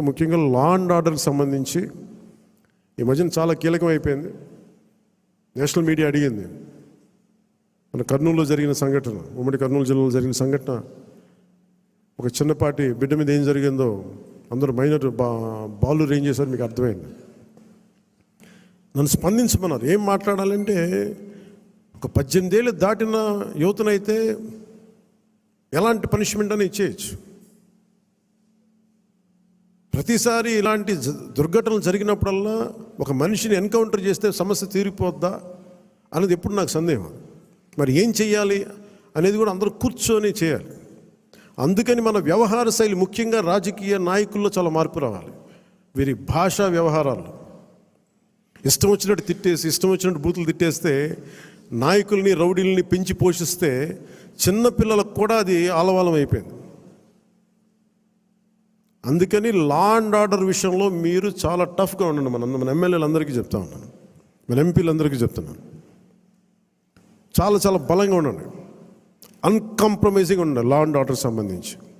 ముఖ్యంగా law and ఆర్డర్కి సంబంధించి ఈ మధ్యన చాలా కీలకం అయిపోయింది. నేషనల్ మీడియా అడిగింది. మన కర్నూలులో జరిగిన సంఘటన ఉమ్మడి కర్నూలు జిల్లాలో జరిగిన సంఘటన ఒక చిన్నపాటి బిడ్డ మీద ఏం జరిగిందో అందరూ మైనర్ బా బాలు రేంజ్ చేశారు మీకు అర్థమైంది. నన్ను స్పందించమన్నారు. ఏం మాట్లాడాలంటే ఒక పద్దెనిమిదేళ్ళు దాటిన యువతనైతే ఎలాంటి పనిష్మెంట్ అని ఇచ్చేయచ్చు. ప్రతిసారి ఇలాంటి దుర్ఘటనలు జరిగినప్పుడల్లా ఒక మనిషిని ఎన్కౌంటర్ చేస్తే సమస్య తీరిపోద్దా అనేది ఎప్పుడు నాకు సందేహం. మరి ఏం చేయాలి అనేది కూడా అందరూ కూర్చొని చేయాలి. అందుకని మన వ్యవహార శైలి ముఖ్యంగా రాజకీయ నాయకుల్లో చాలా మార్పు రావాలి. వీరి భాషా వ్యవహారాలు ఇష్టం వచ్చినట్టు తిట్టేసి ఇష్టం వచ్చినట్టు బూతులు తిట్టేస్తే నాయకుల్ని రౌడీల్ని పెంచి పోషిస్తే చిన్నపిల్లలకు కూడా అది ఆలవాలం అయిపోయింది అందుకని లా అండ్ ఆర్డర్ విషయంలో మీరు చాలా టఫ్గా ఉండండి. మన మన ఎమ్మెల్యేలందరికీ చెప్తా ఉన్నాను. మన ఎంపీలందరికీ చెప్తున్నాను చాలా చాలా బలంగా ఉండండి. అన్కాంప్రమైజింగ్ ఉండండి లా అండ్ ఆర్డర్ సంబంధించి.